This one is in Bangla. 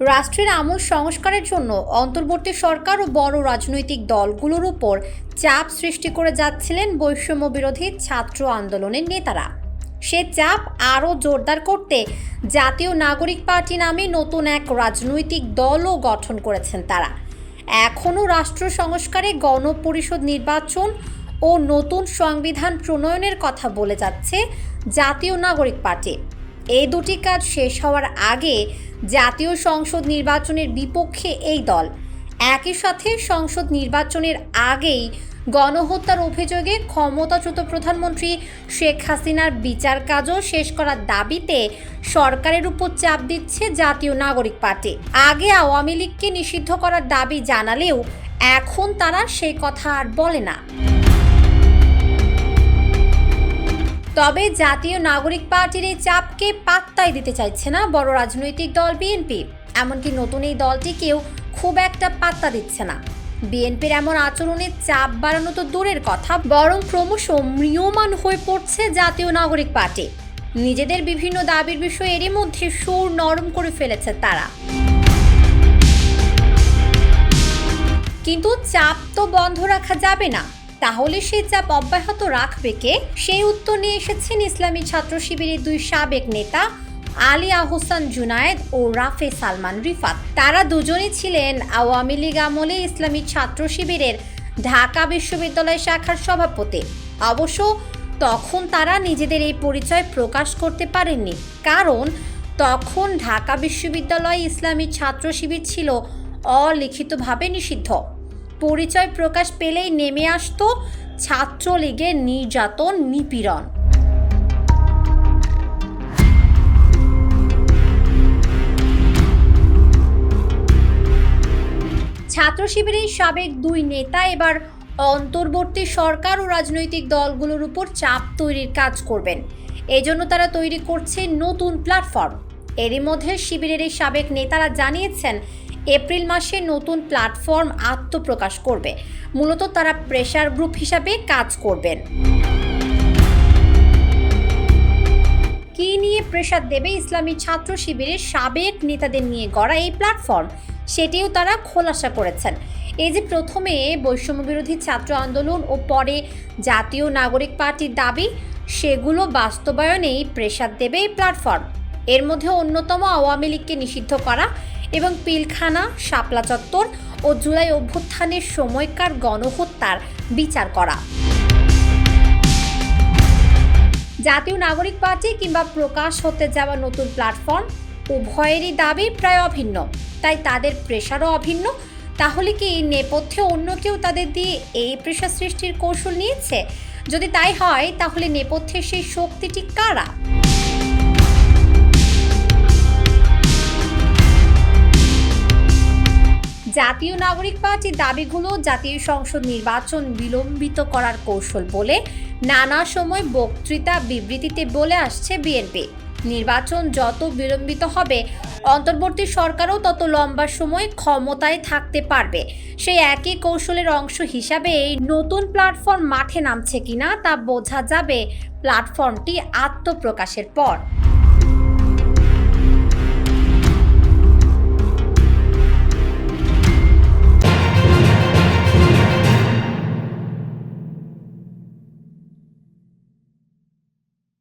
রাষ্ট্রের আমূল সংস্কারের জন্য অন্তর্বর্তী সরকার ও বড় রাজনৈতিক দলগুলোর উপর চাপ সৃষ্টি করে যাচ্ছিলেন বৈষম্য বিরোধী ছাত্র আন্দোলনের নেতারা। সে চাপ আরও জোরদার করতে জাতীয় নাগরিক পার্টি নামে নতুন এক রাজনৈতিক দলও গঠন করেছেন তারা। এখনও রাষ্ট্র সংস্কারে গণপরিষদ নির্বাচন ও নতুন সংবিধান প্রণয়নের কথা বলে যাচ্ছে জাতীয় নাগরিক পার্টি। এই দুটি কাজ শেষ হওয়ার আগে জাতীয় সংসদ নির্বাচনের বিপক্ষে এই দল। একই সাথে সংসদ নির্বাচনের আগেই গণহত্যার অভিযোগে ক্ষমতাচ্যুত প্রধানমন্ত্রী শেখ হাসিনার বিচার কাজও শেষ করার দাবিতে সরকারের উপর চাপ দিচ্ছে জাতীয় নাগরিক পার্টি। আগে আওয়ামী লীগকে নিষিদ্ধ করার দাবি জানালেও এখন তারা সেই কথা আর বলে না। তবে জাতীয় নাগরিক পার্টির এই চাপকে পাত্তাই দিতে চাইছে না বড় রাজনৈতিক দল বিএনপি। এমনকি নতুন এই দলটিকেও খুব একটা পাত্তা দিচ্ছে না। বিএনপির এমন আচরণে চাপ বাড়ানো তো দূরের কথা, বরং ক্রমশ ম্রিয়মান হয়ে পড়ছে জাতীয় নাগরিক পার্টি। নিজেদের বিভিন্ন দাবির বিষয়ে এরই মধ্যে সুর নরম করে ফেলেছে তারা। কিন্তু চাপ তো বন্ধ রাখা যাবে না। তাহলে সে চাপ অব্যাহত রাখবে কে? সেই উত্তর নিয়ে এসেছেন ইসলামী ছাত্র শিবিরের দুই সাবেক নেতা, আলী আহসান জুনায়েদ ও রাফে সালমান রিফাত। তারা দুজনই ছিলেন আওয়ামী লীগ আমলে ইসলামী ছাত্র শিবিরের ঢাকা বিশ্ববিদ্যালয় শাখার সভাপতি। অবশ্য তখন তারা নিজেদের এই পরিচয় প্রকাশ করতে পারেননি। কারণ তখন ঢাকা বিশ্ববিদ্যালয় ইসলামী ছাত্র শিবির ছিল অলিখিতভাবে নিষিদ্ধ। পরিচয় প্রকাশ পেলেই নেমে আসতো ছাত্রলীগের নির্যাতন নিপীড়ন। ছাত্র শিবিরের সাবেক দুই নেতা এবার অন্তর্বর্তী সরকার ও রাজনৈতিক দলগুলোর উপর চাপ তৈরির কাজ করবেন। এজন্য তারা তৈরি করছে নতুন প্ল্যাটফর্ম। এরই মধ্যে শিবিরের এই সাবেক নেতারা জানিয়েছেন এপ্রিল মাসে নতুন প্ল্যাটফর্ম আত্মপ্রকাশ করবে। মূলত তারা প্রেশার গ্রুপ হিসাবে কাজ করবেন। কি নিয়ে প্রেশার দেবে ইসলামী ছাত্র শিবিরের সাবেক নেতাদের নিয়ে গড়া এই প্ল্যাটফর্ম? সেটিও তারা খোলাসা করেছেন। এই যে প্রথমে বৈষম্য বিরোধী ছাত্র আন্দোলন ও পরে জাতীয় নাগরিক পার্টির দাবি, সেগুলো বাস্তবায়নেই প্রেশার দেবে এই প্ল্যাটফর্ম। এর মধ্যে অন্যতম আওয়ামী লীগকে নিষিদ্ধ করা এবং পিলখানা, শাপলা চত্বর ও জুলাই অভ্যুত্থানের সময়কার গণহত্যার বিচার করা। জাতীয় নাগরিক পার্টি কিংবা প্রকাশ হতে যাওয়া নতুন প্ল্যাটফর্ম উভয়েরই দাবি প্রায় অভিন্ন। তাই তাদের প্রেশারও অভিন্ন। তাহলে কি নেপথ্যে অন্য কেউ তাদের দিয়ে এই প্রেশার সৃষ্টির কৌশল নিয়েছে? যদি তাই হয়, তাহলে নেপথ্যে সেই শক্তিটি কারা? জাতীয় নাগরিক পার্টির দাবিগুলো জাতীয় সংসদ নির্বাচন বিলম্বিত করার কৌশল বলে নানা সময় বক্তৃতা বিবৃতিতে বলে আসছে বিএনপি। নির্বাচন যত বিলম্বিত হবে, অন্তর্বর্তী সরকারও তত লম্বা সময় ক্ষমতায় থাকতে পারবে। সেই একই কৌশলের অংশ হিসাবে এই নতুন প্ল্যাটফর্ম মাঠে নামছে কিনা তা বোঝা যাবে প্ল্যাটফর্মটি আত্মপ্রকাশের পর।